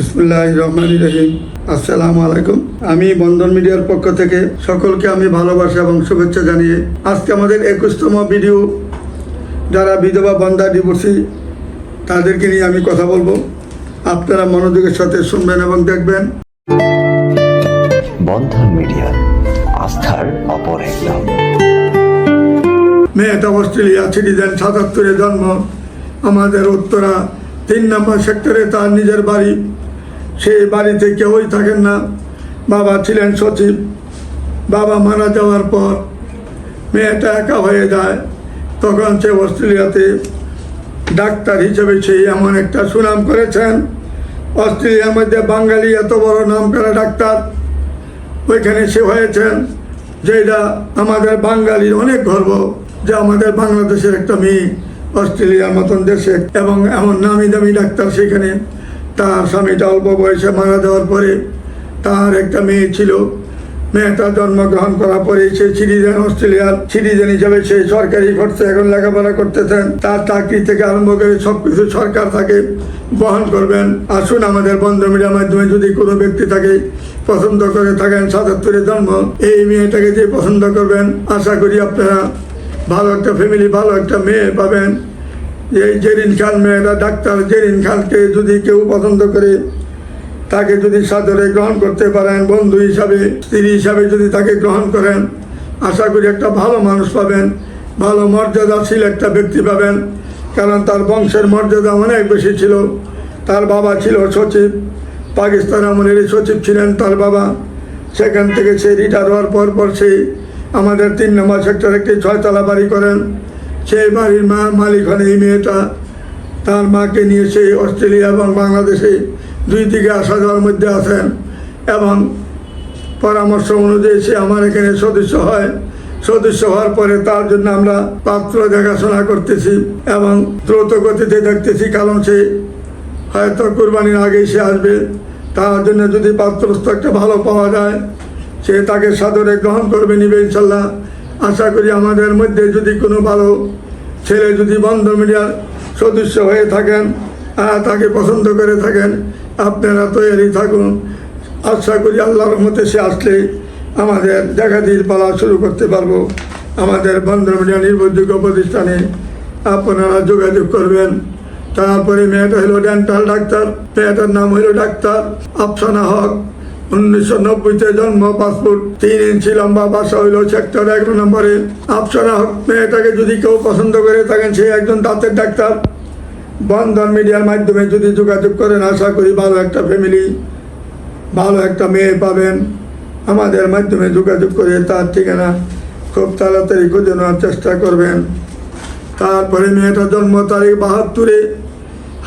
বিসমুল্লাহ রহমান রহিম আসসালামু আলাইকুম আমি বন্ধন মিডিয়ার পক্ষ থেকে সকলকে আমি ভালোবাসা এবং শুভেচ্ছা জানিয়ে আজকে আমাদের একুশতম ভিডিও যারা বিধবা বন্ধা ডিভোর্সি তাদেরকে নিয়ে আমি কথা বলব। আপনারা মনোযোগের সাথে শুনবেন এবং দেখবেন। বন্ধন মিডিয়া আস্থার অপর এক নাম। মেয়েটা অস্ট্রেলিয়া সিটিজেন সাতাত্তরে জন্ম। আমাদের উত্তরা তিন নম্বর সেক্টরে তার নিজের বাড়ি। সেই বাড়িতে কেউই থাকেন না। বাবা ছিলেন সচিব। বাবা মারা যাওয়ার পর মেয়েটা একা হয়ে যায়। তখন সে অস্ট্রেলিয়াতে ডাক্তার হিসেবে সে এমন একটা সুনাম করেছেন। অস্ট্রেলিয়ার মধ্যে বাঙালি এত বড় নাম করা ডাক্তার। ওইখানে সে হয়েছেন যেটা আমাদের বাঙালির অনেক গর্ব যে আমাদের বাংলাদেশের একটা মেয়ে অস্ট্রেলিয়ার মতন দেশে এবং এমন নামি দামি ডাক্তার সেখানে তার স্বামীটা অল্প বয়সে মারা যাওয়ার পরে তার একটা মেয়ে ছিল। মেয়েটা জন্মগ্রহণ করার পরে সে সিটিজেন অস্ট্রেলিয়ার সিটিজেন হিসেবে সে সরকারি খরচে এখন লেখাপড়া করতেছেন। তার চাকরি থেকে আরম্ভ করে সব কিছু সরকার তাকে বহন করবেন। আসুন আমাদের বন্ধ মিডিয়ার মাধ্যমে যদি কোনো ব্যক্তি থাকে পছন্দ করে থাকেন সাতাত্তরের জন্ম, এই মেয়েটাকে যে পছন্দ করবেন, আশা করি আপনারা ভালো একটা ফ্যামিলি ভালো একটা মেয়ে পাবেন। এই জেরিন খান মেয়েরা ডাক্তার জেরিন খানকে যদি কেউ পছন্দ করে, তাকে যদি সাদরে গ্রহণ করতে পারেন, বন্ধু হিসাবে, স্ত্রী হিসাবে যদি তাকে গ্রহণ করেন, আশা করি একটা ভালো মানুষ পাবেন, ভালো মর্যাদাশীল একটা ব্যক্তি পাবেন, কারণ তার বংশের মর্যাদা অনেক বেশি ছিল। তার বাবা ছিল সচিব, পাকিস্তান আমলের সচিব ছিলেন তার বাবা। সেখান থেকে সে রিটায়ার হওয়ার পর পর সে আমাদের তিন নম্বর সেক্টর একটি ছয়তলা বাড়ি করেন। সেই বাড়ির মা মালিক হন এই মেয়েটা। তার মাকে নিয়ে সে অস্ট্রেলিয়া এবং বাংলাদেশে দুই দিকে আসা যাওয়ার মধ্যে আছেন এবং পরামর্শ অনুযায়ী সে আমার এখানে সদস্য হয়। সদস্য হওয়ার পরে তার জন্য আমরা পাত্র দেখাশোনা করতেছি এবং দ্রুত গতিতে দেখতেছি, কারণ সে হয়তো কোরবানির আগেই সে আসবে। তার জন্য যদি পাত্রস্থ একটা ভালো পাওয়া যায়, সে তাকে সাদরে গ্রহণ করবে নিবে ইনশাল্লাহ। আশা করি আমাদের মধ্যে যদি কোনো ভালো ছেলে যদি বন্ধ মিডিয়ার সদস্য হয়ে থাকেন তাকে পছন্দ করে থাকেন, আপনারা তৈরি থাকুন। আশা করি আল্লাহর মতে সে আসলে আমাদের দেখাদির পালা শুরু করতে পারব। আমাদের বন্ধ মিডিয়া নির্ভরযোগ্য প্রতিষ্ঠানে আপনারা যোগাযোগ করবেন। তারপরে মেয়েটা হলো ডেন্টাল ডাক্তার মেয়েটার নাম হলো ডাক্তার আফসানা হক। উনিশশো নব্বইতে জন্ম, পাসপোর্ট তিন ইঞ্চি লম্বা, বাসা হইল সেক্টর এক নম্বরে। আফসানা হক মেয়েটাকে যদি কেউ পছন্দ করে থাকেন, সে একজন দাঁতের ডাক্তার। বন্ধন মিডিয়ার মাধ্যমে যদি যোগাযোগ করেন, আশা করি ভালো একটা ফ্যামিলি, ভালো একটা মেয়ে পাবেন। আমাদের মাধ্যমে যোগাযোগ করে তার ঠিকানা খুব তাড়াতাড়ি খুঁজে নেওয়ার চেষ্টা করবেন। তারপরে মেয়েটার জন্ম তারিখ বাহাত্তরে।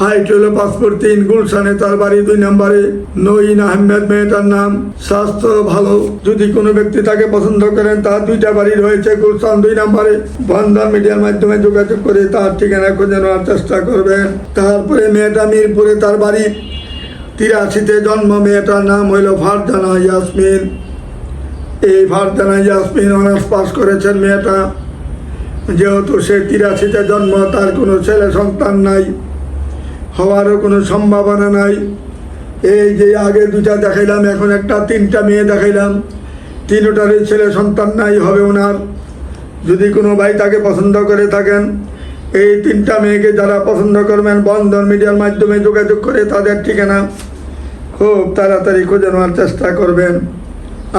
হাইট হলো পাসপোর্ট তিন, গুলশানে তার বাড়ি দুই নম্বরে। নঈন আহমেদ মেয়েটার নাম। স্বাস্থ্য ভালো। যদি কোনো ব্যক্তি তাকে পছন্দ করেন, তার দুইটা বাড়ি রয়েছে গুলশান দুই নম্বরে। বন্ধন মিডিয়ার মাধ্যমে যোগাযোগ করে তার ঠিকানা খুঁজে নেওয়ার চেষ্টা করবেন। তারপরে মেয়েটা মিরপুরে তার বাড়ি। তিরাশিতে জন্ম। মেয়েটার নাম হইল ফারজানা ইয়াসমিন। এই ফারজানা ইয়াসমিন অনার্স পাস করেছেন মেয়েটা। যেহেতু সে তিরাশিতে জন্ম, তার কোনো ছেলে সন্তান নাই। হওয়ারও কোনো সম্ভাবনা নাই। এই যে আগে দুটা দেখাইলাম, এখন একটা, তিনটা মেয়ে দেখাইলাম। তিনটারই ছেলে সন্তান নাই, হবে ওনার। যদি কোনো ভাই তাকে পছন্দ করে থাকেন, এই তিনটা মেয়েকে যারা পছন্দ করবেন, বন্ধন মিডিয়ার মাধ্যমে যোগাযোগ করে তাদের ঠিকানা খুব তাড়াতাড়ি খুঁজে নেওয়ার চেষ্টা করবেন।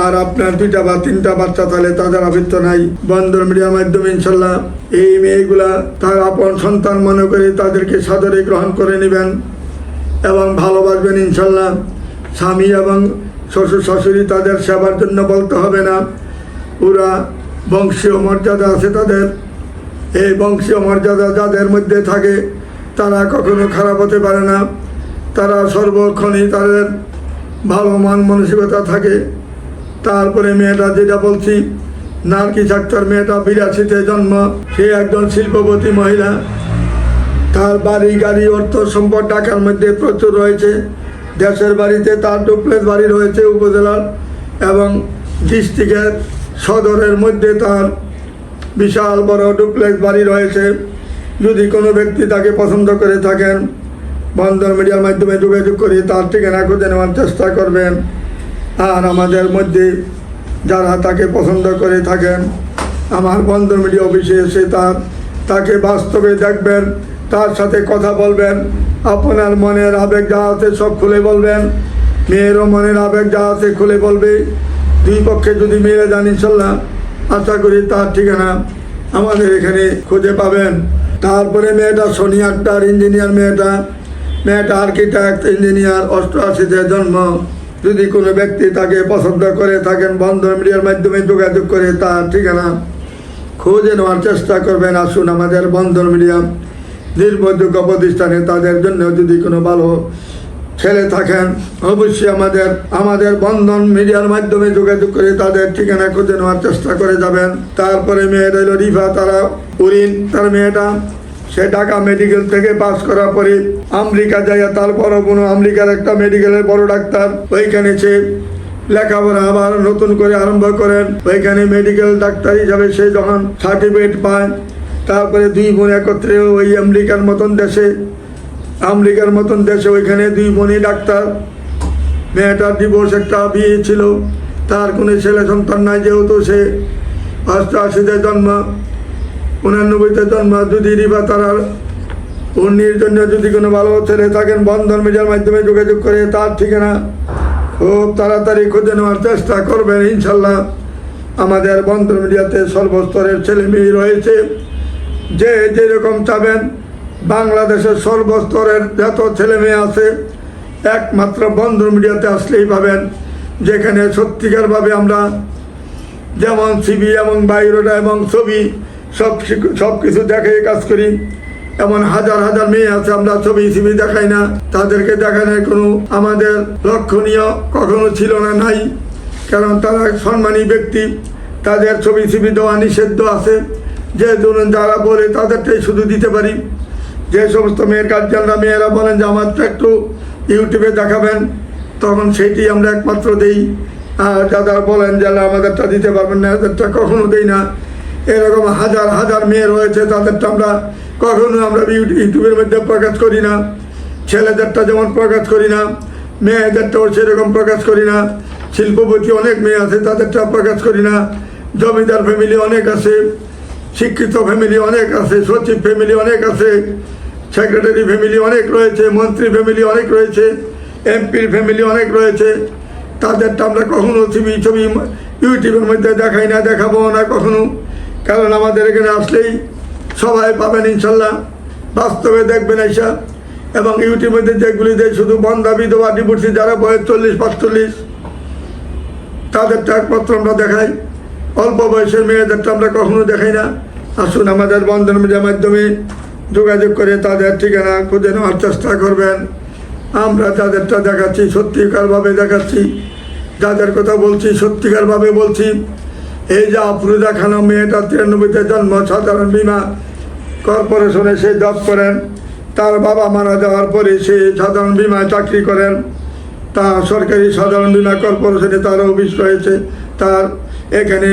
আর আপনার দুইটা বা তিনটা বাচ্চা তাহলে তাদের আবৃত্ত নাই। বন্ধন মিডিয়ার মাধ্যমে ইনশাল্লাহ এই মেয়েগুলা তার আপন সন্তান মনে করে তাদেরকে সাদরে গ্রহণ করে নেবেন এবং ভালোবাসবেন ইনশাল্লাহ। স্বামী এবং শ্বশুর শাশুড়ি তাদের সেবার জন্য বলতে হবে না। ওরা বংশীয় মর্যাদা আছে তাদের। এই বংশীয় মর্যাদা যাদের মধ্যে থাকে, তারা কখনো খারাপ হতে পারে না। তারা সর্বক্ষণই তাদের ভালো মান মানসিকতা থাকে। তারপরে মেয়েটা যেটা বলছি নারকি আক্তার মেয়েটা বিরাশিতে জন্ম, সে একজন শিল্পপতি মহিলা। তার বাড়ি, গাড়ি, অর্থ সম্পদ ঢাকার মধ্যে প্রচুর রয়েছে। দেশের বাড়িতে তার ডুপ্লেস বাড়ি রয়েছে উপজেলার এবং ডিস্ট্রিক্টের সদরের মধ্যে তার বিশাল বড় ডুপ্লেক্স বাড়ি রয়েছে। যদি কোনো ব্যক্তি তাকে পছন্দ করে থাকেন বন্ধন মিডিয়ার মাধ্যমে যোগাযোগ করে তার ঠিকানা খুঁজে নেওয়ার চেষ্টা করবেন। আর আমাদের মধ্যে যারা তাকে পছন্দ করে থাকেন, আমার বন্ধন মিডিয়া অফিসে এসে তার, তাকে বাস্তবে দেখবেন, তার সাথে কথা বলবেন, আপনার মনের আবেগ যা আছে সব খুলে বলবেন, মেয়েরও মনের আবেগ যা আছে খুলে বলবে, দুই পক্ষে যদি মেয়েরা যান ইনশাল্লাহ, আশা করি তার ঠিকানা আমাদের এখানে খুঁজে পাবেন। তারপরে মেয়েটা সোনি আক্তার ইঞ্জিনিয়ার মেয়েটা মেয়েটা আর্কিটেক্ট ইঞ্জিনিয়ার অষ্টআশিতে জন্ম। যদি কোনো ব্যক্তি তাকে পছন্দ করে থাকেন, বন্ধন মিডিয়ার মাধ্যমে যোগাযোগ করে, তার ঠিকানা খুঁজে নেওয়ার চেষ্টা করবেন। আসুন আমাদের বন্ধন মিডিয়া নির্ভরযোগ্য প্রতিষ্ঠানে। তাদের জন্য যদি কোনো ভালো ছেলে থাকেন, অবশ্যই আমাদের আমাদের বন্ধন মিডিয়ার মাধ্যমে যোগাযোগ করে তাদের ঠিকানা খুঁজে নেওয়ার চেষ্টা করে যাবেন। তারপরে মেয়েটা হলো রিফা, তারা উরিন, তার মেয়েটা সে ঢাকা মেডিকেল থেকে পাস করার পরে আমেরিকা যায় তারপরও কোনো আমেরিকার একটা মেডিকেলের বড় ডাক্তার ওইখানে সে লেখাপড়া আবার নতুন করে আরম্ভ করেন। ওইখানে মেডিকেল ডাক্তার হিসাবে সে যখন সার্টিফিকেট পায়, তারপরে দুই বোন একত্রে ওই আমেরিকার মতন দেশে, আমেরিকার মতন দেশে ওইখানে দুই বোনই ডাক্তার। মেয়েটার ডিভোর্স একটা বিয়ে ছিল, তার কোনো ছেলে সন্তান নাই, যেহেতু সে অষ্টআশিতে জন্ম উনানব্বইতে জন্ম, যদি রিবা তারার উন্নির জন্য যদি কোনো ভালো ছেলে থাকেন বন্ধন মিডিয়ার মাধ্যমে যোগাযোগ করে, তার ঠিকানা খুব তাড়াতাড়ি খুঁজে নেওয়ার চেষ্টা করবেন, ইনশাল্লাহ। আমাদের বন্ধন মিডিয়াতে সর্বস্তরের ছেলে মেয়ে রয়েছে। যে যেরকম চাবেন, বাংলাদেশের সর্বস্তরের যত ছেলে মেয়ে আছে, একমাত্র বন্ধন মিডিয়াতে আসলেই পাবেন। যেখানে সত্যিকারভাবে আমরা যেমন সিবি এবং বাইরোটা এবং ছবি সব সব কিছু দেখে কাজ করি। এমন হাজার হাজার মেয়ে আছে, আমরা ছবি সিবি দেখাই না। তাদেরকে দেখানোর কোনো আমাদের লক্ষণীয় কখনো ছিল না, নাই। কারণ তারা সম্মানী ব্যক্তি। তাদের ছবি সিবি দেওয়া নিষিদ্ধ আছে। যে ধরুন যারা বলে তাদেরটাই শুধু দিতে পারি। যে সমস্ত মেয়ের গার্জিয়ানরা, মেয়েরা বলেন যে, আমারটা একটু ইউটিউবে দেখাবেন। তখন সেইটি আমরা একমাত্র দেই। আর যারা বলেন যারা আমাদেরটা দিতে পারবেন না, এদেরটা কখনো দেই না। এরকম হাজার হাজার মেয়ে রয়েছে তাদেরটা আমরা কখনো আমরা ইউটি- ইউটিউবের মধ্যে প্রকাশ করি না। ছেলেদেরটা যেমন প্রকাশ করি না, মেয়েদেরটাও সেরকম প্রকাশ করি না। শিল্পপতি অনেক মেয়ে আছে তাদেরটা প্রকাশ করি না। জমিদার ফ্যামিলি অনেক আছে, শিক্ষিত ফ্যামিলি অনেক আছে, সচিব ফ্যামিলি অনেক আছে, সেক্রেটারি ফ্যামিলি অনেক রয়েছে, মন্ত্রী ফ্যামিলি অনেক রয়েছে, এমপির ফ্যামিলি অনেক রয়েছে। তাদেরটা আমরা কখনো ছবি ছবি ইউটিউবের মধ্যে দেখাই না, দেখাবো না কখনো। কারণ আমাদের এখানে আসলেই সবাই পাবেন ইনশাল্লাহ। বাস্তবে দেখবেন এইসব এবং ইউটিউবের মধ্যে যেগুলি দেয় শুধু বন্ধা বিধবা ডিভোর্সি যারা বয়স চল্লিশ, পাঁচচল্লিশ, তাদেরটা একমাত্র আমরা দেখাই। অল্প বয়সের মেয়েদেরটা আমরা কখনো দেখাই না। আসুন আমাদের বন্ধন মিডিয়ার মাধ্যমে যোগাযোগ করে তাদের ঠিকানা খুঁজে নেওয়ার চেষ্টা করবেন। আমরা যাদেরটা দেখাচ্ছি, সত্যিকারভাবে দেখাচ্ছি। যাদের কথা বলছি, সত্যিকারভাবে বলছি। এই যে আফরুজা খানম মেয়েটা তিরানব্বইতে জন্ম, সাধারণ বিমা কর্পোরেশনে সে জব করেন। তার বাবা মারা যাওয়ার পরে সে সাধারণ বিমায় চাকরি করেন। তা সরকারি সাধারণ বীমা কর্পোরেশনে তার অফিস রয়েছে। তার এখানে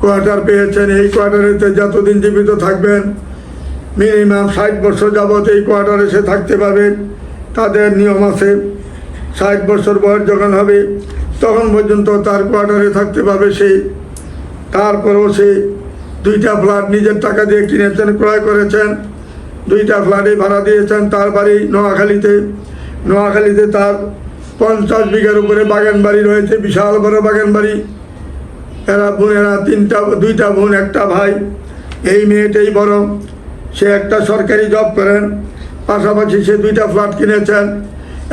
কোয়ার্টার পেয়েছেন। এই কোয়ার্টারেতে যতদিন জীবিত থাকবেন, মিনিমাম ষাট বছর যাবত এই কোয়ার্টারে সে থাকতে পারবে। তাদের নিয়ম আছে, ষাট বছর বয়স যখন হবে, তখন পর্যন্ত তার কোয়ার্টারে থাকতে পারবে সে। তারপরেও সে দুইটা ফ্ল্যাট নিজের টাকা দিয়ে কিনেছেন, ক্রয় করেছেন। দুইটা ফ্ল্যাটে ভাড়া দিয়েছেন। তার বাড়ি নোয়াখালীতে। নোয়াখালীতে তার পঞ্চাশ বিঘার উপরে বাগান বাড়ি রয়েছে, বিশাল বড় বাগান বাড়ি। এরা বোনেরা তিনটা, দুইটা বোন, একটা ভাই। এই মেয়েটাই বড় সে একটা সরকারি জব করেন। পাশাপাশি সে দুইটা ফ্ল্যাট কিনেছেন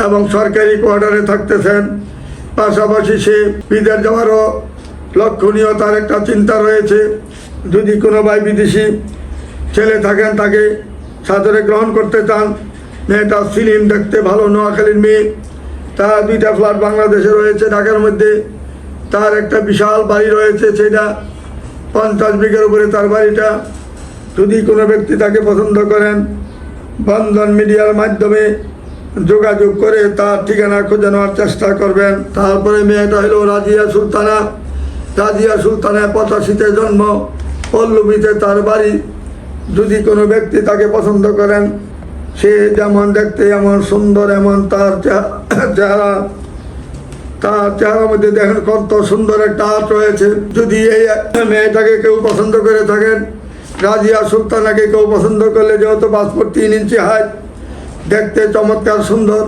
এবং সরকারি কোয়ার্টারে থাকতেছেন। পাশাপাশি সে বিদেশ যাওয়ারও লক্ষণীয় তার একটা চিন্তা রয়েছে। যদি কোনো ভাই বিদেশি ছেলে থাকেন, তাকে সাদরে গ্রহণ করতে চান মেয়েটা সিলিম দেখতে ভালো নোয়াখালীর মেয়ে, তার দুইটা ফ্ল্যাট বাংলাদেশে রয়েছে, ঢাকার মধ্যে তার একটা বিশাল বাড়ি রয়েছে, সেটা পঞ্চাশ বিঘের উপরে তার বাড়িটা। যদি কোনো ব্যক্তি তাকে পছন্দ করেন, বন্ধন মিডিয়ার মাধ্যমে যোগাযোগ করে তার ঠিকানা খুঁজে নেওয়ার চেষ্টা করবেন। তারপরে মেয়েটা হলো রাজিয়া সুলতানা। রাজিয়া সুলতানা পঁচাশিতে জন্ম, পল্লবীতে তার বাড়ি। যদি কোনো ব্যক্তি তাকে পছন্দ করেন, সে যেমন দেখতে এমন সুন্দর, এমন তার চেহারা, তার চেহারার মধ্যে দেখেন কত সুন্দর একটা আর্ট রয়েছে। যদি এই মেয়েটাকে কেউ পছন্দ করে থাকেন রাজিয়া সুলতানাকে কেউ পছন্দ করলে যেহেতু পাসপোর্ট তিন ইঞ্চি হাইট, দেখতে চমৎকার সুন্দর।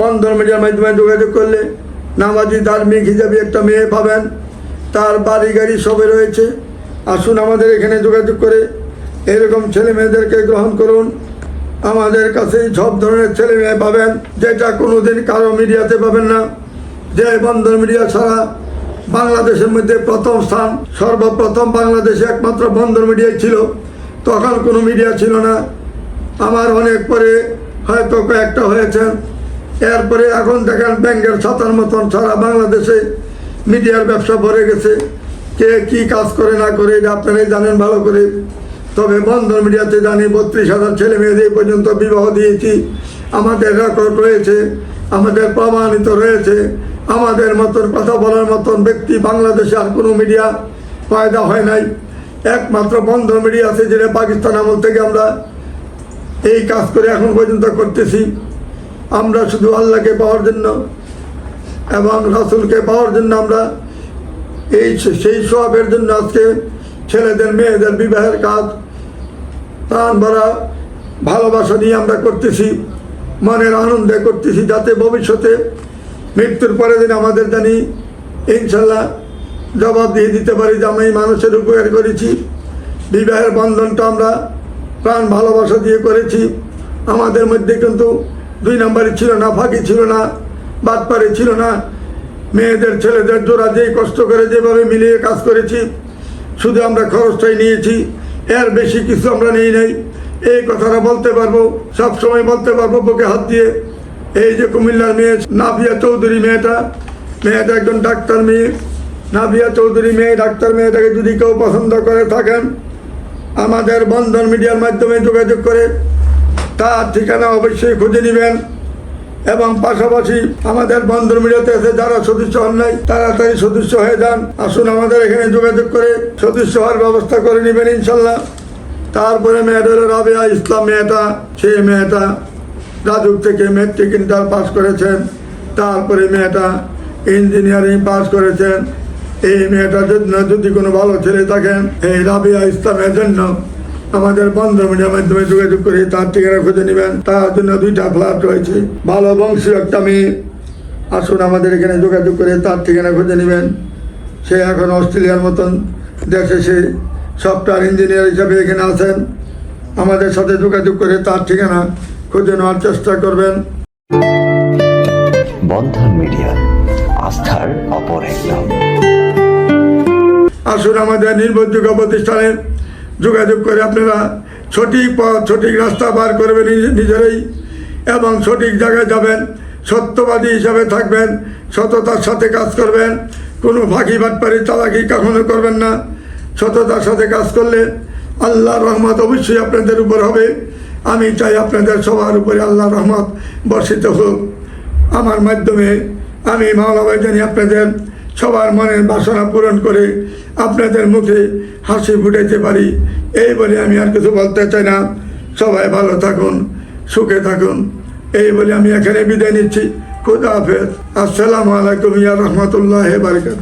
বন্ধন মিডিয়ার মাধ্যমে যোগাযোগ করলে নামাজি ধার্মিক হিসাবে একটা মেয়ে পাবেন। তার বাড়ি গাড়ি সবে রয়েছে। আসুন আমাদের এখানে যোগাযোগ করে এরকম ছেলে মেয়েদেরকে গ্রহণ করুন। আমাদের কাছে সব ধরনের ছেলে মেয়ে পাবেন, যেটা কোনো দিন কারও মিডিয়াতে পাবেন না। যে বন্ধন মিডিয়া ছাড়া বাংলাদেশের মধ্যে প্রথম স্থান, সর্বপ্রথম বাংলাদেশে একমাত্র বন্ধন মিডিয়াই ছিল। তখন কোনো মিডিয়া ছিল না। আমার অনেক পরে হয়তো কয়েকটা হয়েছেন। এরপরে এখন দেখেন ব্যাংকের ছাতার মতন সারা বাংলাদেশে মিডিয়ার ব্যবসা ভরে গেছে। কে কি কাজ করে না করে, এটা আপনারাই জানেন ভালো করে। তবে বন্ধন মিডিয়াতে জানি বত্রিশ হাজার ছেলে মেয়েদের পর্যন্ত বিবাহ দিয়েছি। আমাদের রেকর্ড রয়েছে, আমাদের প্রমাণিত রয়েছে। আমাদের মতন কথা বলার মতন ব্যক্তি বাংলাদেশে আর কোনো মিডিয়া পয়দা হয় নাই। একমাত্র বন্ধন মিডিয়া আছে যেটা পাকিস্তান আমল থেকে আমরা এই কাজ করে এখন পর্যন্ত করতেছি। আমরা শুধু আল্লাহকে পাওয়ার জন্য এবং রাসুলকে পাওয়ার জন্য আমরা এই সেই সবের জন্য আজকে ছেলেদের, মেয়েদের বিবাহের কাজ, প্রাণ ভরা ভালোবাসা নিয়ে আমরা করতেছি, মনের আনন্দে করতেছি, যাতে ভবিষ্যতে মৃত্যুর পরের দিন আমাদের জানি ইনশাল্লাহ জবাব দিয়ে দিতে পারি যে আমি এই মানুষের উপকার করেছি। বিবাহের বন্ধনটা আমরা প্রাণ ভালোবাসা দিয়ে করেছি। আমাদের মধ্যে কিন্তু দুই নম্বরই ছিল না, ফাঁকি ছিল না। বাদপারে ছিল না। মেয়েদের, ছেলেদের জোড়া যেই কষ্ট করে যেভাবে মিলিয়ে কাজ করেছি, শুধু আমরা খরচটাই নিয়েছি, এর বেশি কিছু আমরা নেই নাই। এই কথাটা বলতে পারব, সব সময় বলতে পারব বুকে হাত দিয়ে। এই যে কুমিল্লার মেয়ে, নাভিয়া চৌধুরী মেয়েটা মেয়েটা একজন ডাক্তার মেয়ে। নাভিয়া চৌধুরী মেয়ে, ডাক্তার মেয়েটাকে যদি কেউ পছন্দ করে থাকেন, আমাদের বন্ধন মিডিয়ার মাধ্যমে যোগাযোগ করে, তার ঠিকানা অবশ্যই খুঁজে নেবেন। এবং পাশাপাশি আমাদের বন্ধন মিডিয়াতে যারা সদস্য হন নাই তাড়াতাড়ি সদস্য হয়ে যান। আসুন আমাদের এখানে যোগাযোগ করে সদস্য হওয়ার ব্যবস্থা করে নেবেন ইনশাল্লাহ। তারপরে মেয়েটা রাবেয়া ইসলাম মেয়েটা সেই মেয়েটা রাজুক থেকে মেট্রিক ইন্টার পাস করেছেন। তারপরে মেয়েটা ইঞ্জিনিয়ারিং পাস করেছেন। এই মেয়েটার জন্য যদি কোনো ভালো ছেলে থাকেন, এই রাবিয়া ইসলামের জন্য আমাদের বন্ধ মিডিয়ার মাধ্যমে যোগাযোগ করে তার ঠিকানা খুঁজে নেবেন। তার জন্য দুইটা ফ্ল্যাট রয়েছে। ভালো বংশীয় একটা মেয়ে। আসুন আমাদের এখানে যোগাযোগ করে তার ঠিকানা খুঁজে নেবেন। সে এখন অস্ট্রেলিয়ার মতন দেশে সে সফটওয়্যার ইঞ্জিনিয়ার হিসাবে এখানে আছেন। আমাদের সাথে যোগাযোগ করে তার ঠিকানা খুঁজে নেওয়ার চেষ্টা করবেন। বন্ধন মিডিয়া আস্থার অপর এক নাম আসুন আমাদের নির্ভরযোগ্য প্রতিষ্ঠানে যোগাযোগ করে আপনারা সঠিক পথ, সঠিক রাস্তা বার করবেন নিজেরাই এবং সঠিক জায়গায় যাবেন, সত্যবাদী হিসাবে থাকবেন, সততার সাথে কাজ করবেন, কোনো ফাঁকি বাটপারি, চালাকি কখনো করবেন না। সততার সাথে কাজ করলে আল্লাহর রহমত অবশ্যই আপনাদের উপর হবে। আমি চাই আপনাদের সবার উপরে আল্লাহর রহমত বর্ষিত হোক। আমার মাধ্যমে আমি মাওলা ভাই জানি আপনাদের সবার মনের বাসনা পূরণ করে আপনাদের মুখে হাসি ফুটাইতে পারি। এই বলে আমি আর কিছু বলতে চাই না। সবাই ভালো থাকুন, সুখে থাকুন। এই বলে আমি এখানে বিদায় নিচ্ছি। খুদা হাফেজ। আসসালামু আলাইকুম ইয়া রহমতুল্লাহ বারকাত